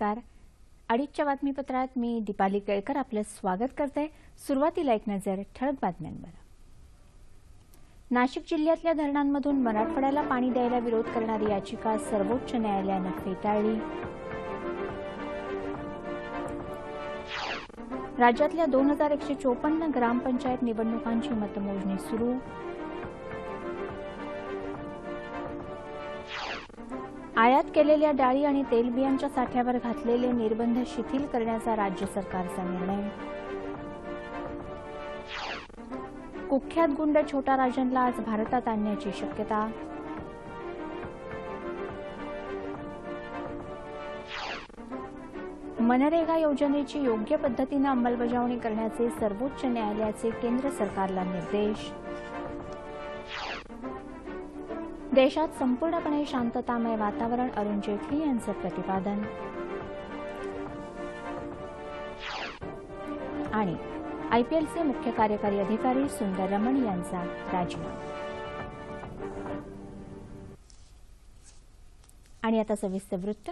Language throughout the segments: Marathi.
नमस्कार. अडीचच्या बातमीपत्रात मी दीपाली केळकर आपलं स्वागत करते. सुरुवातीला एक नजर ठळक बातम्यांवर. नाशिक जिल्ह्यातल्या धरणांमधून मराठवाड्याला पाणी द्यायला विरोध करणारी याचिका सर्वोच्च न्यायालयानं फेटाळली. राज्यातल्या दोन हजार एकशे चोपन्न ग्रामपंचायत निवडणुकांची मतमोजणी सुरू. आयात केलेल्या डाळी आणि तेलबियांच्या साठ्यावर घातलेले निर्बंध शिथिल करण्याचा राज्य सरकारचा निर्णय. कुख्यात गुंड छोटा राजनला आज भारतात आणण्याची शक्यता. मनरेगा योजनेची योग्य पद्धतीनं अंमलबजावणी करण्याचे सर्वोच्च न्यायालयाचे केंद्र सरकारला निर्देश. देशात संपूर्णपणे शांततामय वातावरण अरुण जेटली यांचं प्रतिपादन. आणि आयपीएलचे मुख्य कार्यकारी अधिकारी सुंदर रमण यांचा राजीनामा. आणि आता सविस्तर वृत्त.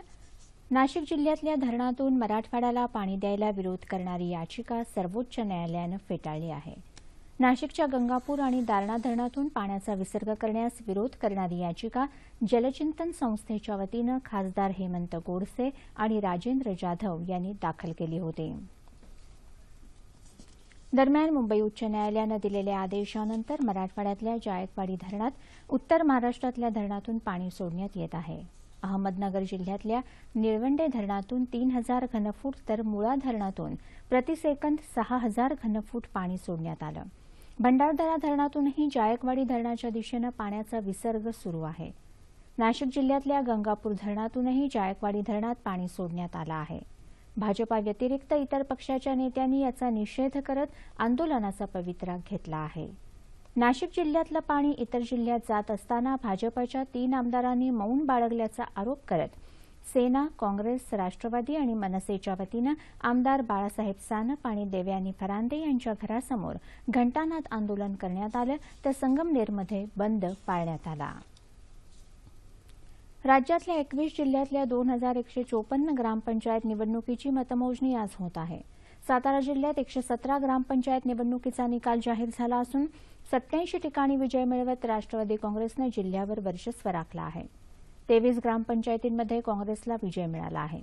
नाशिक जिल्ह्यातल्या धरणातून मराठवाड्याला पाणी द्यायला विरोध करणारी याचिका सर्वोच्च न्यायालयानं फेटाळली आहे. नाशिकच्या गंगापूर आणि दारणा धरणातून पाण्याचा विसर्ग करण्यास विरोध करणारी याचिका जलचिंतन संस्थेच्या वतीनं खासदार हेमंत गोडसे आणि राजेंद्र जाधव यांनी दाखल केली होती. दरम्यान मुंबई उच्च न्यायालयानं दिलेल्या आदेशानंतर मराठवाड्यातल्या जायकवाडी धरणात उत्तर महाराष्ट्रातल्या धरणातून पाणी सोडण्यात येत आहे. अहमदनगर जिल्ह्यातल्या निळवंडे धरणातून तीन हजार घनफूट तर मुळा धरणातून प्रतिसेकंद सहा हजार घनफूट पाणी सोडण्यात आलं. भंडारदरा धरणातूनही जायकवाडी धरणाच्या दिशेनं पाण्याचा विसर्ग सुरू आहे. नाशिक जिल्ह्यातल्या गंगापूर धरणातूनही जायकवाडी धरणात पाणी सोडण्यात आलं आहे. भाजपा व्यतिरिक्त इतर पक्षाच्या नेत्यांनी याचा निषेध करत आंदोलनाचा पवित्रा घेतला आहे. नाशिक जिल्ह्यातलं पाणी इतर जिल्ह्यात जात असताना भाजपच्या तीन आमदारांनी मौन बाळगल्याचा आरोप करत सेना काँग्रेस राष्ट्रवादी आणि मनसेच्या वतीनं आमदार बाळासाहेब सानप आणि देवयानी फरांदे यांच्या घरासमोर घंटानाद आंदोलन करण्यात आलं. तर संगमनेरमध्ये बंद पाळण्यात आला. राज्यातल्या एकवीस जिल्ह्यातल्या दोन हजार एकशे चोपन्न ग्रामपंचायत निवडणुकीची मतमोजणी आज होत आहे. सातारा जिल्ह्यात एकशे सतरा ग्रामपंचायत निवडणुकीचा निकाल जाहीर झाला असून सत्याऐंशी ठिकाणी विजय मिळवत राष्ट्रवादी काँग्रेसनं जिल्ह्यावर वर्चस्व राखलं आहे. तेवीस ग्रामपंचायतींमध्ये काँग्रेसला विजय मिळाला आहे.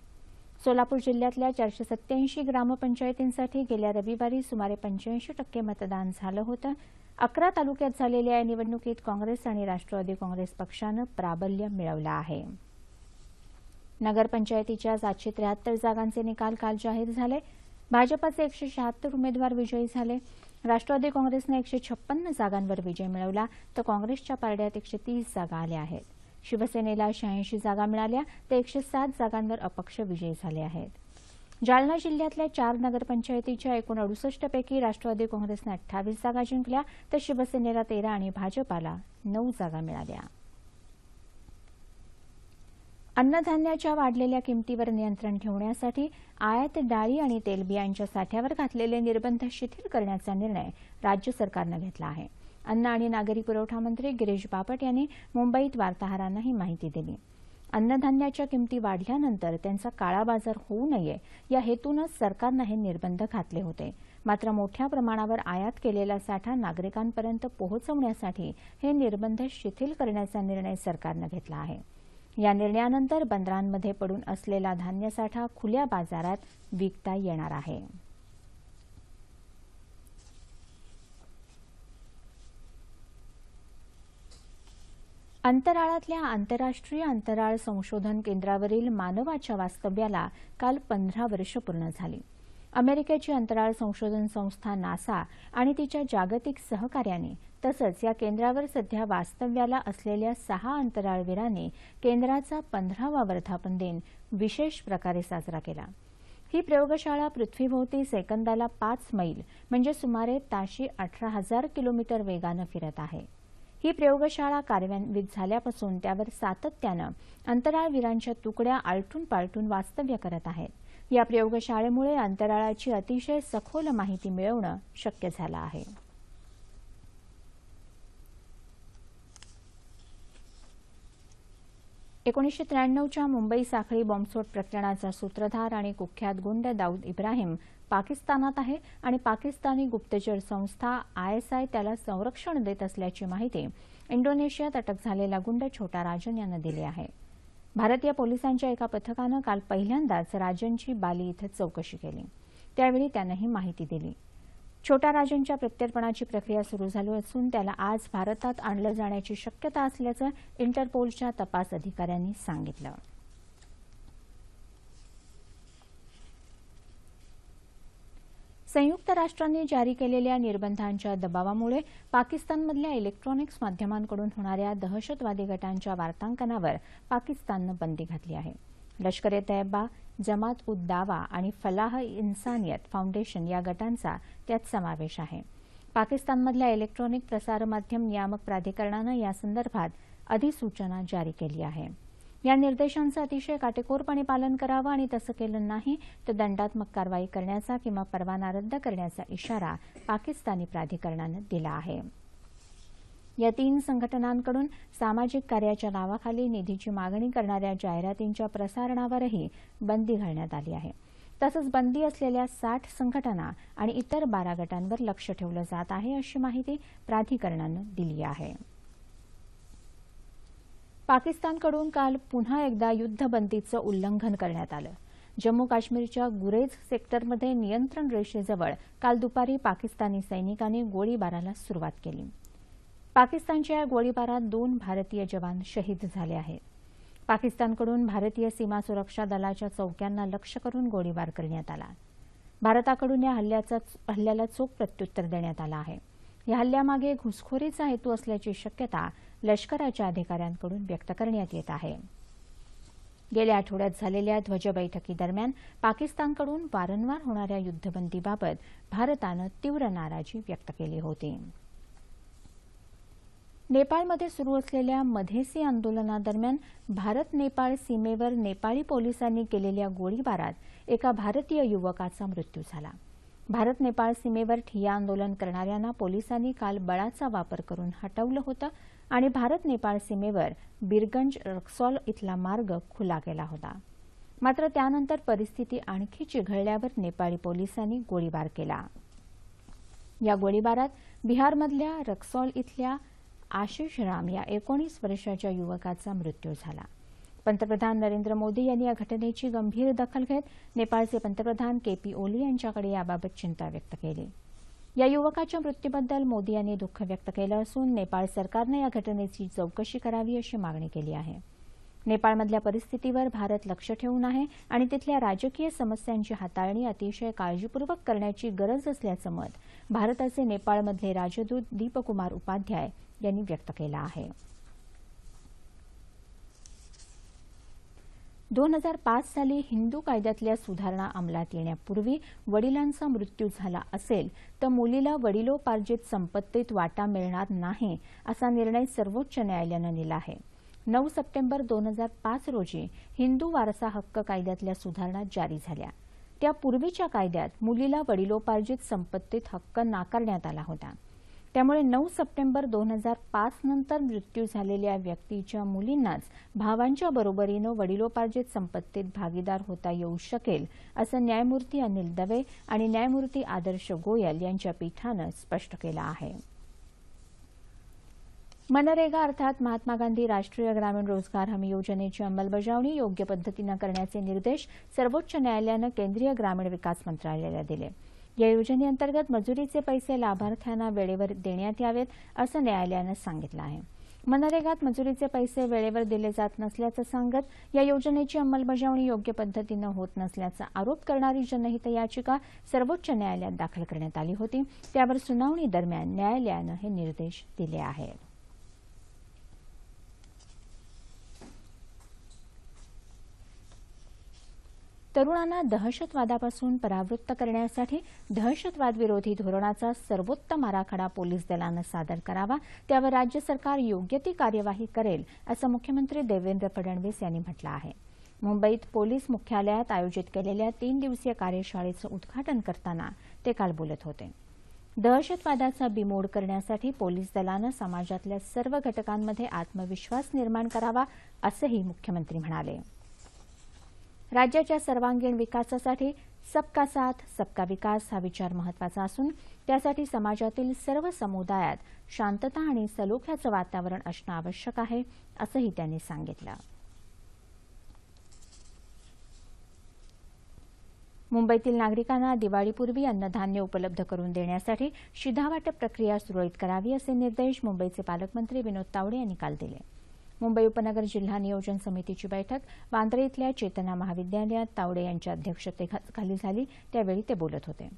सोलापूर जिल्ह्यातल्या चारशे सत्याऐंशी ग्रामपंचायतींसाठी गेल्या रविवारी सुमारे पंच्याऐंशी टक्के मतदान झालं होतं. अकरा तालुक्यात झालेल्या या निवडणुकीत काँग्रेस आणि राष्ट्रवादी काँग्रेस पक्षानं प्राबल्य मिळवलं आहे. नगरपंचायतीच्या सातशे त्र्याहत्तर जागांचे निकाल काल जाहीर झाले. भाजपाचे एकशे शहात्तर उमेदवार विजयी झाले. राष्ट्रवादी काँग्रेसनं एकशे छप्पन्न जागांवर विजय मिळवला. तर काँग्रेसच्या पारड्यात एकशे तीस जागा आल्या आहेत. शिवसेनेला शहाऐंशी जागा मिळाल्या तर एकशे सात जागांवर अपक्ष विजयी झाले आहेत. जालना जिल्ह्यातल्या चार नगरपंचायतीच्या एकूण अडुसष्टपैकी राष्ट्रवादी काँग्रेसनं अठ्ठावीस जागा जिंकल्या तर शिवसेनेला तेरा आणि भाजपाला नऊ जागा मिळाल्या. अन्नधान्याच्या वाढलेल्या किमतीवर नियंत्रण ठेवण्यासाठी आयात डाळी आणि तेलबियांच्या साठ्यावर घातलेले निर्बंध शिथिल करण्याचा निर्णय राज्य सरकारनं घेतला आहे. अन्न आणि नागरी पुरवठा मंत्री गिरीश बापट यांनी मुंबईत वार्ताहरांना ही माहिती दिली. अन्नधान्याच्या किमती वाढल्यानंतर त्यांचा काळाबाजार होऊ नये या हेतूनच सरकारनं हे निर्बंध घातले होते. मात्र मोठ्या प्रमाणावर आयात केलेला साठा नागरिकांपर्यंत पोहोचवण्यासाठी हे निर्बंध शिथिल करण्याचा निर्णय सरकारनं घेतला आहे. या निर्णयानंतर बंदरांमध्ये पडून असलेला धान्यसाठा खुल्या बाजारात विकता येणार आहे. अंतराळातल्या आंतरराष्ट्रीय अंतराळ संशोधन केंद्रावरील मानवाच्या वास्तव्याला काल पंधरा वर्ष पूर्ण झाली. अमेरिकेची अंतराळ संशोधन संस्था नासा आणि तिच्या जागतिक सहकार्याने तसंच या केंद्रावर सध्या वास्तव्याला असलेल्या सहा अंतराळवीरांनी केंद्राचा पंधरावा वर्धापन दिन विशेष प्रकारे साजरा केला. ही प्रयोगशाळा पृथ्वीभोवती सेकंदाला पाच मैल म्हणजे सुमारे ताशी अठरा हजार किलोमीटर वेगानं फिरत आहे. ही प्रयोगशाळा कार्यान्वित झाल्यापासून त्यावर सातत्यानं अंतराळवीरांच्या तुकड्या आलटून पालटून वास्तव्य करत आहेत. या प्रयोगशाळेमुळे अंतराळाची अतिशय सखोल माहिती मिळवणं शक्य झालं आहे. एकोणीसशे त्र्याण्णवच्या मुंबई साखळी बॉम्बस्फोट प्रकरणाचा सूत्रधार आणि कुख्यात गुंड दाऊद इब्राहिम पाकिस्तानात आहे आणि पाकिस्तानी गुप्तचर संस्था आयएसआय त्याला संरक्षण देत असल्याची माहिती इंडोनेशियात अटक झालेला गुंड छोटा राजन यानं दिली आहे. भारतीय पोलिसांच्या एका पथकानं काल पहिल्यांदाच राजनची बाली इथं चौकशी केली. त्यावेळी त्यानं ही माहिती दिली. छोटा राजांच्या प्रत्यर्पणाची प्रक्रिया सुरू झाली असून त्याला आज भारतात आणलं जाण्याची शक्यता असल्याचं इंटरपोलच्या तपास अधिकाऱ्यांनी सांगितलं. संयुक्त राष्ट्रांनी जारी केलेल्या निर्बंधांच्या दबावामुळे पाकिस्तानमधल्या इलेक्ट्रॉनिक्स माध्यमांकडून होणाऱ्या दहशतवादी गटांच्या वार्तांकनावर पाकिस्ताननं बंदी घातली आहे. लष्कर ए तैयबा जमात उद दावा आणि फलाह इन्सानियत फाउंडेशन या गटांचा त्यात समावेश आहे. पाकिस्तानमधल्या इलेक्ट्रॉनिक प्रसारमाध्यम नियामक प्राधिकरणानं यासंदर्भात अधिसूचना जारी केली आहे. या निर्देशांचं अतिशय काटेकोरपणे पालन करावं आणि तसं केलं नाही तर दंडात्मक कारवाई करण्याचा किंवा परवाना रद्द करण्याचा इशारा पाकिस्तानी प्राधिकरणानं दिला आहे. या तीन संघटनांकडून सामाजिक कार्याच्या नावाखाली निधीची मागणी करणाऱ्या जाहिरातींच्या प्रसारणावरही बंदी घालण्यात आली आहे. तसंच बंदी असलेल्या साठ संघटना आणि इतर बारा गटांवर लक्ष ठेवलं जात आहे अशी माहिती प्राधिकरणानं दिली आहे. पाकिस्तानकडून काल पुन्हा एकदा युद्धबंदीचं उल्लंघन करण्यात आलं. जम्मू काश्मीरच्या गुरेज सेक्टरमध्ये नियंत्रण रेषेजवळ काल दुपारी पाकिस्तानी सैनिकांनी गोळीबाराला सुरुवात केली. पाकिस्तानच्या या गोळीबारात दोन भारतीय जवान शहीद झाले आहेत. पाकिस्तानकडून भारतीय सीमा सुरक्षा दलाच्या चौक्यांना लक्ष्य करून गोळीबार करण्यात आला. भारताकडून या हल्ल्याला चोख प्रत्युत्तर देण्यात आलं आहे. या हल्ल्यामागे घुसखोरीचा हेतू असल्याची शक्यता लष्कराच्या अधिकाऱ्यांकडून व्यक्त करण्यात येत आहे. गेल्या आठवड्यात झालेल्या ध्वज बैठकीदरम्यान पाकिस्तानकडून वारंवार होणाऱ्या युद्धबंदीबाबत भारतानं तीव्र नाराजी व्यक्त केली होती. नेपाळमध्ये सुरू असलेल्या मधेसी आंदोलनादरम्यान भारत नेपाळ सीमेवर नेपाळी पोलिसांनी केलेल्या गोळीबारात एका भारतीय युवकाचा मृत्यू झाला. भारत नेपाळ सीमेवर ठिय्या आंदोलन करणाऱ्यांना पोलिसांनी काल बळाचा वापर करून हटवलं होतं आणि भारत नेपाळ सीमेवर बिरगंज रक्सॉल इथला मार्ग खुला केला होता. मात्र त्यानंतर परिस्थिती आणखी चिघळल्यावर नेपाळी पोलिसांनी गोळीबार केला. या गोळीबारात बिहारमधल्या रक्सॉल इथल्या आशिष राम या एकोणीस वर्षाच्या युवकाचा मृत्यू झाला. पंतप्रधान नरेंद्र मोदी यांनी या घटनेची गंभीर दखल घेत नेपाळचे पंतप्रधान के पी ओली यांच्याकडे याबाबत चिंता व्यक्त केली. या युवकाच्या मृत्यूबद्दल मोदी यांनी दुःख व्यक्त केलं असून नेपाळ सरकारनं या घटनेची चौकशी करावी अशी मागणी केली आहे. नेपाळमधल्या परिस्थितीवर भारत लक्ष ठेवून आहे आणि तिथल्या राजकीय समस्यांची हाताळणी अतिशय काळजीपूर्वक करण्याची गरज असल्याचं मत भारताचे नेपाळमधले राजदूत दीपकुमार उपाध्याय यांनी व्यक्त केला आहे. दोन हजार पाच साली हिंदू कायद्यातल्या सुधारणा अंमलात येण्यापूर्वी वडिलांचा मृत्यू झाला असेल तर मुलीला वडिलोपार्जित संपत्तीत वाटा मिळणार नाही असा निर्णय सर्वोच्च न्यायालयानं दिला आहे. नऊ सप्टेंबर दोन हजार पाच रोजी हिंदू वारसा हक्क कायद्यातल्या सुधारणा जारी झाल्या. त्यापूर्वीच्या कायद्यात मुलीला वडिलोपार्जित संपत्तीत हक्क नाकारण्यात आला होता. त्यामुळे नऊ सप्टेंबर दोन हजार पाच नंतर मृत्यू झालेल्या व्यक्तीच्या मुलींनाच भावांच्या बरोबरीनं वडिलोपार्जित संपत्तीत भागीदार होता येऊ शकेल असं न्यायमूर्ती अनिल दवे आणि न्यायमूर्ती आदर्श गोयल यांच्या पीठानं स्पष्ट केलं आहे. मनरेगा अर्थात महात्मा गांधी राष्ट्रीय ग्रामीण रोजगार हमी योजनेची अंमलबजावणी योग्य पद्धतीनं करण्याचे निर्देश सर्वोच्च न्यायालयानं केंद्रीय ग्रामीण विकास मंत्रालयाला दिले. या योजनेअंतर्गत मजुरीचे पैसे लाभार्थ्यांना वेळेवर देण्यात यावेत असं न्यायालयानं सांगितलं आहे. मनरेगात मजुरीचे पैसे वेळेवर दिले जात नसल्याचं सांगत या योजनेची अंमलबजावणी योग्य पद्धतीनं होत नसल्याचा आरोप करणारी जनहित याचिका सर्वोच्च न्यायालयात दाखल करण्यात आली होती. त्यावर सुनावणी दरम्यान न्यायालयानं हे निर्देश दिले आहेत. तरुणांना दहशतवादापासून परावृत्त करण्यासाठी दहशतवादविरोधी धोरणाचा सर्वोत्तम आराखडा पोलीस दलानं सादर करावा त्यावर राज्य सरकार योग्य ती कार्यवाही करेल असं मुख्यमंत्री देवेंद्र फडणवीस यांनी म्हटलं आहे. मुंबईत पोलीस मुख्यालयात आयोजित केलेल्या तीन दिवसीय कार्यशाळेचं उद्घाटन करताना ते काल बोलत होते. दहशतवादाचा बिमोड करण्यासाठी पोलीस दलानं समाजातल्या सर्व घटकांमध्ये आत्मविश्वास निर्माण करावा असंही मुख्यमंत्री म्हणाले. राज्याच्या सर्वांगीण विकासासाठी सबका साथ सबका विकास हा विचार महत्त्वाचा असून त्यासाठी समाजातील सर्व समुदायात शांतता आणि सलोख्याचं वातावरण असणं आवश्यक आहे असंही त्यांनी सांगितलं. मुंबईतील नागरिकांना दिवाळीपूर्वी अन्नधान्य उपलब्ध करून देण्यासाठी शिधावाटप प्रक्रिया सुरळीत करावी असे निर्देश मुंबईचे पालकमंत्री विनोद तावडे यांनी काल दिले. मुंबई उपनगर जिल्हा नियोजन समितीची बैठक वांद्रे इथल्या चेतना महाविद्यालयात तावडे यांच्या अध्यक्षतेखाली झाली. त्यावेळी ते बोलत होते.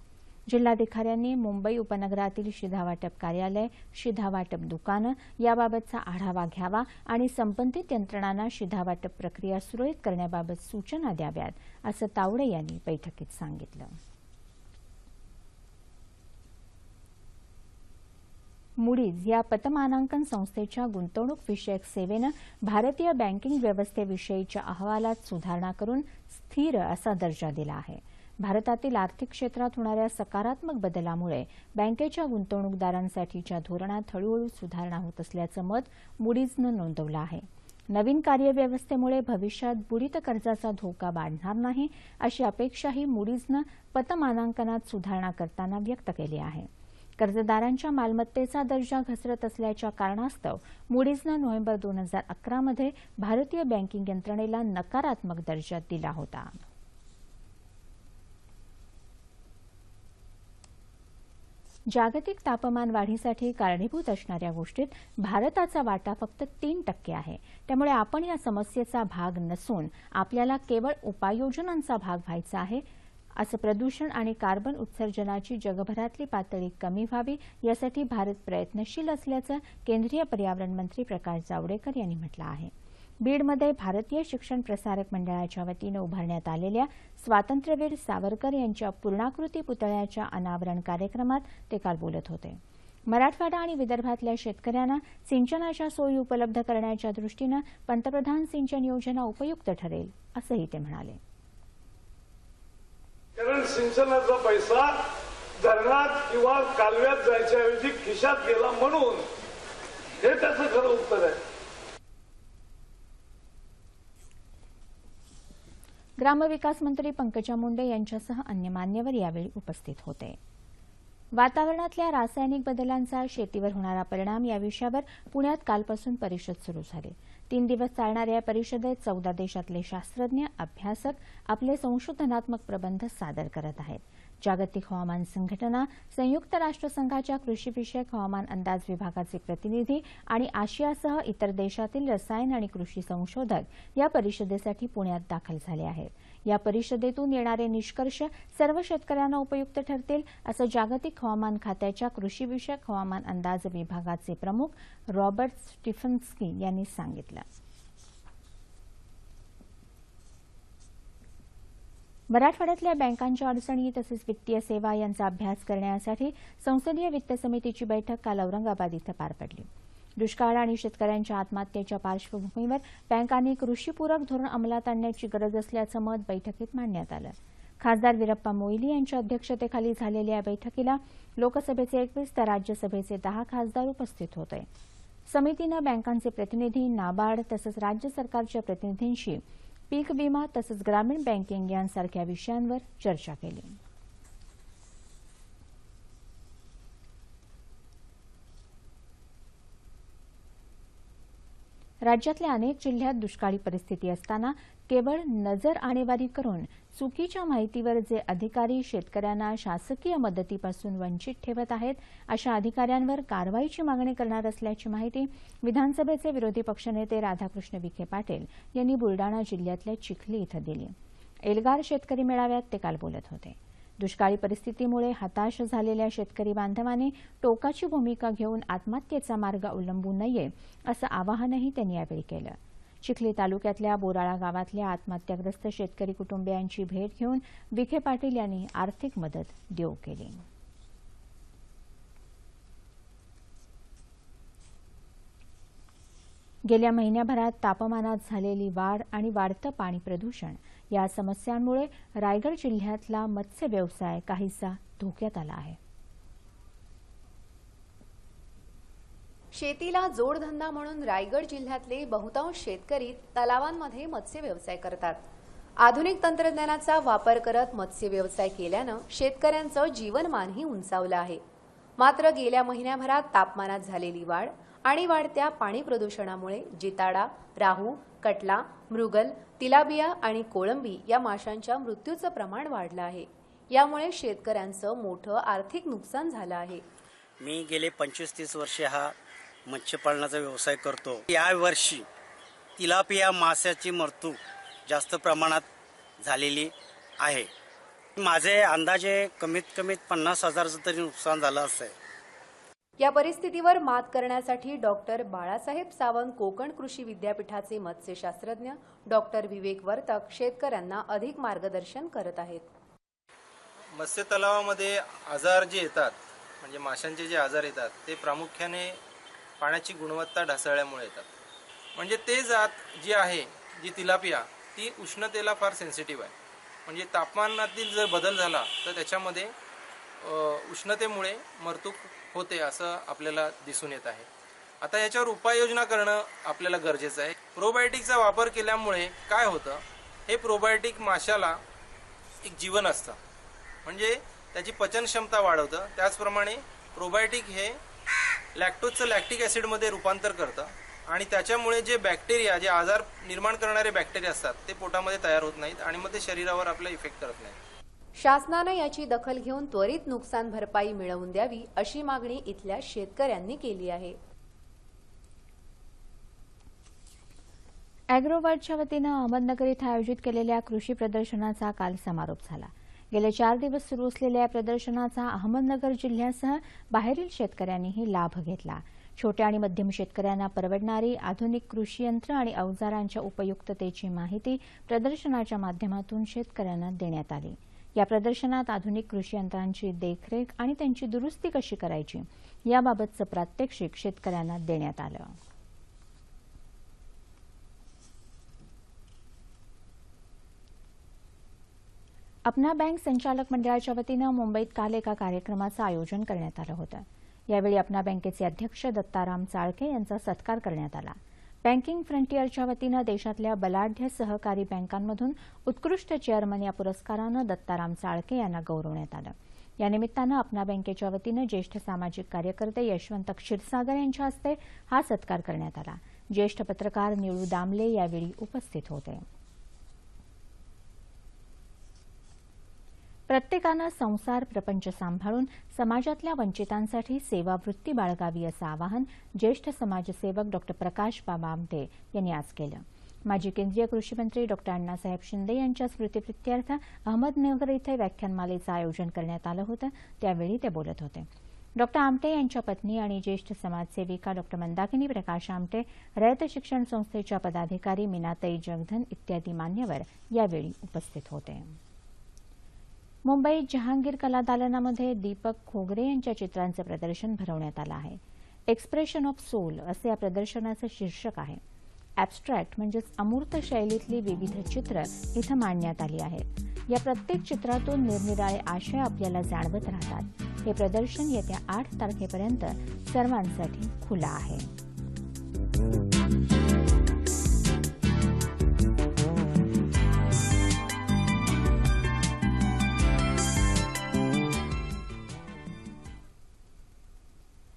जिल्हाधिकाऱ्यांनी मुंबई उपनगरातील शिधावाटप कार्यालय शिधावाटप दुकानं याबाबतचा आढावा घ्यावा आणि संबंधित यंत्रणांना शिधावाटप प्रक्रिया सुरळीत करण्याबाबत सूचना द्याव्यात असं तावडे यांनी बैठकीत सांगितलं. मुडीज या पतमानांकन संस्थेच्या गुंतवणूक विषयक सेवेनं भारतीय बँकिंग व्यवस्थेविषयीच्या अहवालात सुधारणा करून स्थिर असा दर्जा दिला आहे. भारतातील आर्थिक क्षेत्रात होणाऱ्या सकारात्मक बदलामुळे बँकेच्या गुंतवणूकदारांसाठीच्या धोरणात हळूहळू सुधारणा होत असल्याचं मत मुडीजनं नोंदवलं आहे. नवीन कार्यव्यवस्थेमुळे भविष्यात बुडीत कर्जाचा धोका वाढणार नाही अशी अपेक्षाही मुडीजनं पतमानांकनात सुधारणा करताना व्यक्त केली आहे. कर्जदारांच्या मालमत्तेचा दर्जा घसरत असल्याच्या कारणास्तव मुडीजनं नोव्हेंबर दोन हजार अकरामध्ये भारतीय बँकिंग यंत्रणेला नकारात्मक दर्जा दिला होता. जागतिक तापमान वाढीसाठी कारणीभूत असणाऱ्या गोष्टीत भारताचा वाटा फक्त तीन टक्के आहे. त्यामुळे आपण या समस्येचा भाग नसून आपल्याला केवळ उपाययोजनांचा भाग व्हायचा आहे असं प्रदूषण आणि कार्बन उत्सर्जनाची जगभरातली पातळी कमी व्हावी यासाठी भारत प्रयत्नशील असल्याचं केंद्रीय पर्यावरण मंत्री प्रकाश जावडेकर यांनी म्हटलं आहे. बीडमध्ये भारतीय शिक्षण प्रसारक मंडळाच्या वतीनं उभारण्यात आलेल्या स्वातंत्र्यवीर सावरकर यांच्या पूर्णाकृती पुतळ्याच्या अनावरण कार्यक्रमात ते काल बोलत होते. मराठवाडा आणि विदर्भातल्या शेतकऱ्यांना सिंचनाच्या सोयी उपलब्ध करण्याच्या दृष्टीनं पंतप्रधान सिंचन योजना उपयुक्त ठरेल असंही ते म्हणाले. कारण सिंचनाचा पैसा धरणात किंवा कालव्यात जायच्याऐवजी खिशात गेला म्हणून हे त्याचं खरं उत्तर आहे. ग्रामविकास मंत्री पंकजा मुंडे यांच्यासह अन्य मान्यवर यावेळी उपस्थित होते. वातावरणातल्या रासायनिक बदलांचा शेतीवर होणारा परिणाम या विषयावर पुण्यात कालपासून परिषद सुरू झाली. तीन दिवस चालणाऱ्या या परिषदेत चौदा देशातले शास्त्रज्ञ अभ्यासक आपले संशोधनात्मक प्रबंध सादर करत आहेत. जागतिक हवामान संघटना संयुक्त राष्ट्रसंघाच्या कृषीविषयक हवामान अंदाज विभागाचे प्रतिनिधी आणि आशियासह इतर देशातील रसायन आणि कृषी संशोधक या परिषदेसाठी पुण्यात दाखल झाले आहेत. या परिषदेतून येणारे निष्कर्ष सर्व शेतकऱ्यांना उपयुक्त ठरतील असं जागतिक हवामान खात्याच्या कृषीविषयक हवामान अंदाज विभागाचे प्रमुख रॉबर्ट स्टिफन्स्की यांनी सांगितलं. मराठवाड्यातल्या बँकांच्या अडचणी तसंच वित्तीय सेवा यांचा अभ्यास करण्यासाठी संसदीय वित्त समितीची बैठक काल औरंगाबाद इथं पार पडली. दुष्काळ आणि शेतकऱ्यांच्या आत्महत्येच्या पार्श्वभूमीवर बँकांनी कृषीपूरक धोरण अंमलात आणण्याची गरज असल्याचं मत बैठकीत मांडण्यात आलं. खासदार विरप्पा मोईली यांच्या अध्यक्षतेखाली झालेल्या या बैठकीला लोकसभेचे एकवीस तर राज्यसभेचे दहा खासदार उपस्थित होते. समितीनं बँकांचे प्रतिनिधी नाबार्ड तसंच राज्य सरकारच्या प्रतिनिधींशी पीक विमा तसंच ग्रामीण बँकिंग यांसारख्या विषयांवर चर्चा केली. राज्यातल्या अनेक जिल्ह्यात दुष्काळी परिस्थिती असताना केवळ नजर आणेवारी करून चुकीच्या माहितीवर जे अधिकारी शेतकऱ्यांना शासकीय मदतीपासून वंचित ठेवत आहेत अशा अधिकाऱ्यांवर कारवाईची मागणी करणार असल्याची माहिती विधानसभेचे विरोधी पक्षनेते राधाकृष्ण विखे पाटील यांनी बुलडाणा जिल्ह्यातल्या चिखली इथं दिली. एल्गार शेतकरी मेळाव्यात ते काल बोलत होते. दुष्काळी परिस्थितीमुळे हताश झालेल्या शेतकरी बांधवांनी टोकाची भूमिका घेऊन आत्महत्येचा मार्ग अवलंबू नये असं आवाहनही त्यांनी यावेळी केलं. चिखली तालुक्यातल्या बोराळा गावातल्या आत्महत्याग्रस्त शेतकरी कुटुंबियांची भेट घेऊन विखे पाटील यांनी आर्थिक मदत देऊ केली. गेल्या महिन्याभरात तापमानात झालेली वाढ आणि वाढतं पाणी प्रदूषण या समस्यांमुळे रायगड जिल्ह्यातला मत्स्य व्यवसाय काहीसा धोक्यात आला आहे. शेतीला जोडधंदा म्हणून रायगड जिल्ह्यातले बहुतांश शेतकरी तलावांमध्ये मत्स्य व्यवसाय करतात. आधुनिक तंत्रज्ञानाचा वापर करत मत्स्य व्यवसाय केल्यानं शेतकऱ्यांचं जीवनमानही उंचावलं आहे. मात्र गेल्या महिन्याभरात तापमानात झालेली वाढ आणि वाढत्या पाणी प्रदूषणामुळे जिताडा राहू कटला मृगल तिलाबिया आणि कोळंबी या माशांच्या मृत्यूचं प्रमाण वाढलं आहे. यामुळे शेतकऱ्यांचं मोठं आर्थिक नुकसान झालं आहे. मी गेले पंचवीस तीस वर्षे हा मत्स्यपालनाचा व्यवसाय करतो. या वर्षी तिलापिया माशाची मृत्यू जास्त प्रमाणात झालेली आहे. माझे अंदाजे कमीत कमीत पन्नास हजारचं तरी नुकसान झालं असं या परिस्थितीवर मात करण्यासाठी डॉक्टर बाळासाहेब सावंत कोकण कृषी विद्यापीठाचे मत्स्यशास्त्रज्ञ डॉक्टर विवेक वर्तक शेतकऱ्यांना अधिक मार्गदर्शन करत आहेत. मत्स्य तलावामध्ये आजार जे येतात म्हणजे माशांचे जे आजार येतात ते प्रामुख्याने पाण्याची गुणवत्ता ढासळल्यामुळे येतात. म्हणजे ते जात जी आहे जी तिलापिया ती उष्णतेला फार सेन्सिटिव्ह आहे. म्हणजे तापमानातील जर बदल झाला तर त्याच्यामध्ये उष्णतेमुळे मरतूक होते असं आपल्याला दिसून येत आहे. आता याच्यावर उपाययोजना करणं आपल्याला गरजेचं आहे. प्रोबायोटिकचा वापर केल्यामुळे काय होतं? हे प्रोबायोटिक माशाला एक जीवन असतं. म्हणजे त्याची पचन क्षमता वाढवतं. त्याचप्रमाणे प्रोबायोटिक हे लॅक्टोजचं लॅक्टिक ॲसिडमध्ये रूपांतर करतं. आणि त्याच्यामुळे जे बॅक्टेरिया जे आजार निर्माण करणारे बॅक्टेरिया असतात ते पोटामध्ये तयार होत नाहीत आणि मग ते शरीरावर आपला इफेक्ट करत नाहीत. शासनानं याची दखल घेऊन त्वरित नुकसान भरपाई मिळवून द्यावी अशी मागणी इथल्या शेतकऱ्यांनी केली आहे. अॅग्रोवर्डच्या वतीनं अहमदनगर इथं आयोजित केलेल्या कृषी प्रदर्शनाचा काल समारोप झाला. गेले चार दिवस सुरू असलेल्या या प्रदर्शनाचा अहमदनगर जिल्ह्यासह बाहेरील शेतकऱ्यांनीही लाभ घेतला. छोट्या आणि मध्यम शेतकऱ्यांना परवडणारी आधुनिक कृषी यंत्र आणि अवजारांच्या उपयुक्ततेची माहिती प्रदर्शनाच्या माध्यमातून शेतकऱ्यांना देण्यात आली. या प्रदर्शनात आधुनिक कृषी यंत्रांची देखरेख आणि त्यांची दुरुस्ती कशी करायची याबाबतचं प्रात्यक्षिक शेतकऱ्यांना देण्यात आलं. अपना बँक संचालक मंडळाच्या वतीनं मुंबईत काल एका कार्यक्रमाचं आयोजन करण्यात आलं होतं. यावेळी अपना बँकेचे अध्यक्ष दत्ताराम चाळके यांचा सत्कार करण्यात आला. बँकिंग फ्रंटियरच्या वतीनं देशातल्या बलाढ्य सहकारी बँकांमधून उत्कृष्ट चेअरमन या पुरस्कारानं दत्ताराम चाळके यांना गौरवण्यात आलं. या निमित्तानं अपना बँकेच्या वतीनं ज्येष्ठ सामाजिक कार्यकर्ते यशवंत क्षीरसागर यांच्या हस्ते हा सत्कार करण्यात आला. ज्येष्ठ पत्रकार निळू दामले यावेळी उपस्थित होते. प्रत्येकानं संसार प्रपंच सांभाळून समाजातल्या वंचितांसाठी सेवावृत्ती बाळगावी असं आवाहन ज्येष्ठ समाजसेवक डॉ. प्रकाश बाबा आमटे यांनी आज केलं. माजी केंद्रीय कृषी मंत्री डॉ. अण्णासाहेब शिंदे यांच्या स्मृतीप्रित्यर्थ अहमदनगर इथं व्याख्यानमालेचं आयोजन करण्यात आलं होतं. त्यावेळी ते बोलत होते. डॉ. आमटे यांच्या पत्नी आणि ज्येष्ठ समाजसेविका डॉ. मंदाकिनी प्रकाश आमटे रयत शिक्षण संस्थेच्या पदाधिकारी मीनाताई जगधन इत्यादी मान्यवर यावेळी उपस्थित होते. मुंबईत जहांगीर कला दालनामध्ये दीपक खोगरे यांच्या चित्रांचं प्रदर्शन भरवण्यात आलं आहे. एक्सप्रेशन ऑफ सोल असं या प्रदर्शनाचं शीर्षक आहे. ॲबस्ट्रॅक्ट म्हणजेच अमूर्त शैलीतली विविध चित्र इथं मांडण्यात आली आहेत. या प्रत्येक चित्रातून निरनिराळे आशय आपल्याला जाणवत राहतात. हे प्रदर्शन येत्या आठ तारखेपर्यंत सर्वांसाठी खुलं आहे.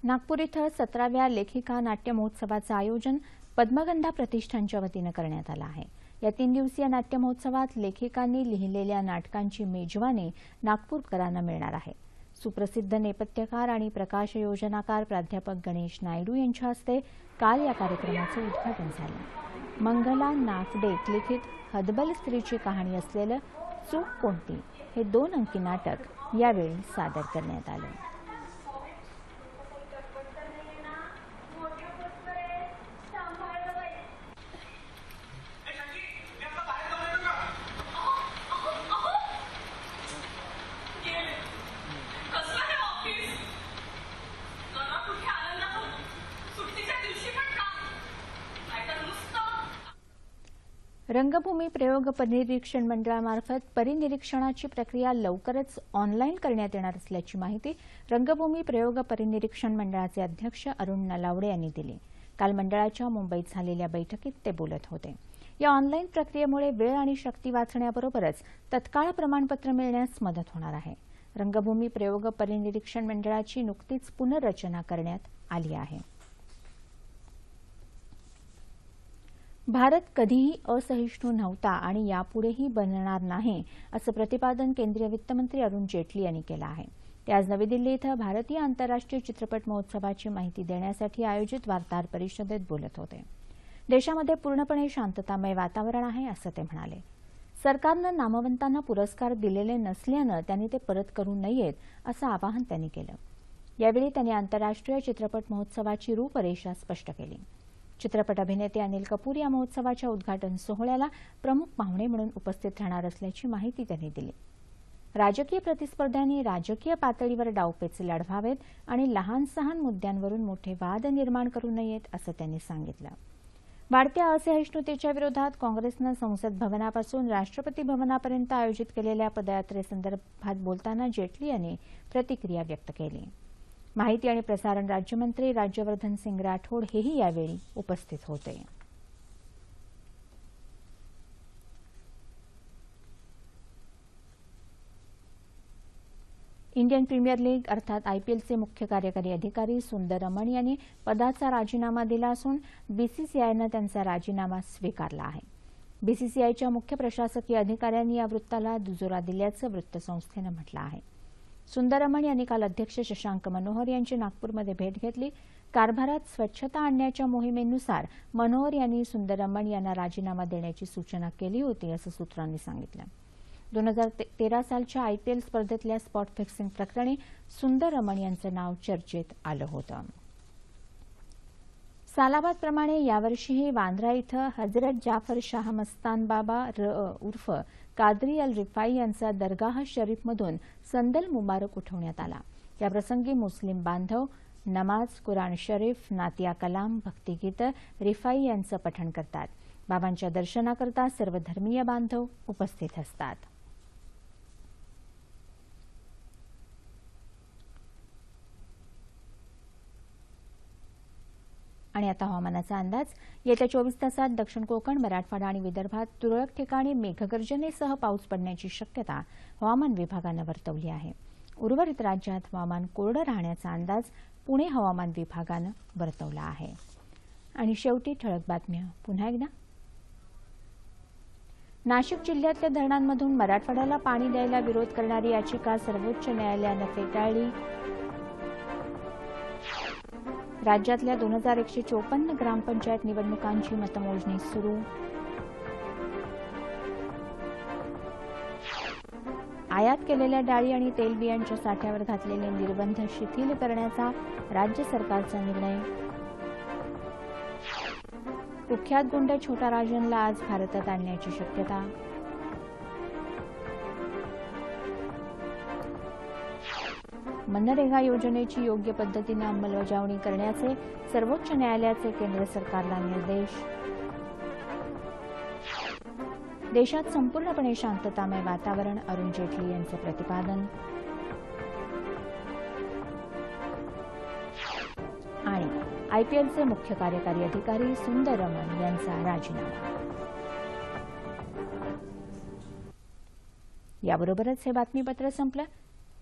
नागपूर इथं सतराव्या लेखिका नाट्य महोत्सवाचं आयोजन पद्मगंधा प्रतिष्ठानच्या वतीनं करण्यात आलं आहे. या तीन दिवसीय नाट्य महोत्सवात लेखिकांनी लिहिलेल्या नाटकांची मेजवानी नागपूरकरांना मिळणार आहे. सुप्रसिद्ध नेपथ्यकार आणि प्रकाश योजनाकार प्राध्यापक गणेश नायडू यांच्या हस्ते काल या कार्यक्रमाचं उद्घाटन झालं. मंगला नाफडेक लिखित हदबल स्त्रीची कहाणी असलेलं चूक कोणती? हे दोन अंकी नाटक यावेळी सादर करण्यात आलं. रंगभूमी प्रयोग परिनिरीक्षण मंडळामार्फत परिनिरीक्षणाची प्रक्रिया लवकरच ऑनलाईन करण्यात येणार असल्याची माहिती रंगभूमी प्रयोग परिनिरीक्षण मंडळाचे अध्यक्ष अरुण नलावडे यांनी दिली. काल मंडळाच्या मुंबईत झालेल्या बैठकीत ते बोलत होते. या ऑनलाईन प्रक्रियेमुळे वेळ आणि शक्ती वाचण्याबरोबरच तत्काळ प्रमाणपत्र मिळण्यास मदत होणार आहे. रंगभूमी प्रयोग परिनिरीक्षण मंडळाची नुकतीच पुनर्रचना करण्यात आली आहे. भारत कधीही असहिष्णू नव्हता आणि यापुढेही बनणार नाही असं प्रतिपादन केंद्रीय वित्तमंत्री अरुण जेटली यांनी केलं आहे. ते आज नवी दिल्ली इथं भारतीय आंतरराष्ट्रीय चित्रपट महोत्सवाची माहिती देण्यासाठी आयोजित वार्ताहर परिषदेत बोलत होते. देशामध्ये पूर्णपणे शांततामय वातावरण आहे असं ते म्हणाले. सरकारनं नामवंतांना पुरस्कार दिलेले नसल्यानं त्यांनी ते परत करू नयेत असं आवाहन त्यांनी केलं. यावेळी त्यांनी आंतरराष्ट्रीय चित्रपट महोत्सवाची रूपरेषा स्पष्ट केली. चित्रपट अभिनेते अनिल कपूर या महोत्सवाच्या उद्घाटन सोहळ्याला प्रमुख पाहुणे म्हणून उपस्थित राहणार असल्याची माहिती त्यांनी दिली. राजकीय प्रतिस्पर्ध्यांनी राजकीय पातळीवर डावपेच लढवावेत आणि लहान सहान मुद्द्यांवरून मोठे वाद निर्माण करू नयेत असं त्यांनी सांगितलं. वाढत्या असहिष्णुतेच्या विरोधात काँग्रेसनं संसद भवनापासून राष्ट्रपती भवनापर्यंत आयोजित केलेल्या पदयात्रेसंदर्भात बोलताना जेटली यांनी प्रतिक्रिया व्यक्त केली. माहिती आणि प्रसारण राज्यमंत्री राज्यवर्धन सिंग राठोड हेही यावेळी उपस्थित होते. इंडियन प्रीमियर लीग अर्थात आयपीएलचे मुख्य कार्यकारी अधिकारी सुंदर रमण यांनी पदाचा राजीनामा दिला असून बीसीसीआयनं त्यांचा राजीनामा स्वीकारला आहे. बीसीसीआयच्या मुख्य प्रशासकीय अधिकाऱ्यांनी या वृत्ताला दुजोरा दिल्याचं वृत्तसंस्थेनं म्हटलं आहे. सुंदरमण यांनी काल अध्यक्ष शशांक मनोहर यांची नागपूरमध्ये भेट घेतली. कारभारात स्वच्छता आणण्याच्या मोहिमेनुसार मनोहर यांनी सुंदरमण यांना राजीनामा देण्याची सूचना केली होती असं सूत्रांनी सांगितलं. दोन हजार तेरा सालच्या आयपीएल स्पर्धेतल्या स्पॉट फिक्सिंग प्रकरणी सुंदरमण यांचं नाव चर्चेत आलं होतं. सालाबादप्रमाणे यावर्षीही वांद्रा इथं हजरत जाफर शाह मस्तान बाबा र उर्फ कादरी अल रिफाई यांचा दरगाह शरीफमधून संदल मुबारक उठवण्यात आला. याप्रसंगी मुस्लिम बांधव नमाज कुराण शरीफ नातिया कलाम भक्तिगीतं रिफाई यांचं पठण करतात. बाबांच्या दर्शनाकरता सर्व धर्मीय बांधव उपस्थित असतात. आणि आता हवामानाचा अंदाज. येत्या चोवीस तासात दक्षिण कोकण मराठवाडा आणि विदर्भात तुरळक ठिकाणी मेघगर्जनेसह पाऊस पडण्याची शक्यता हवामान विभागानं वर्तवली आहे. उर्वरित राज्यात हवामान कोरडं राहण्याचा अंदाज पुणे हवामान विभागानं वर्तवला आहे. आणि शेवटी ठळक बातम्या. पुन्हा एकदा. नाशिक जिल्ह्यातल्या धरणांमधून मराठवाड्याला पाणी द्यायला विरोध करणारी याचिका सर्वोच्च न्यायालयानं फेटाळली. राज्यातल्या दोन हजार एकशे चोपन्न ग्रामपंचायत निवडणुकांची मतमोजणी सुरू. आयात केलेल्या डाळी आणि तेलबियांच्या साठ्यावर घातलेले निर्बंध शिथिल करण्याचा राज्य सरकारचा निर्णय. कुख्यात गुंड छोटा राजनला आज भारतात आणण्याची शक्यता मनरेगा योजनेची योग्य पद्धतीनं अंमलबजावणी करण्याचे सर्वोच्च न्यायालयाचे केंद्र सरकारला निर्देश. देशात संपूर्णपणे शांततामय वातावरण अरुण जेटली यांचं प्रतिपादन. आणि आयपीएलचे मुख्य कार्यकारी अधिकारी सुंदर यांचा राजीनामा. याबरोबरच हे बातमीपत्र संपलं.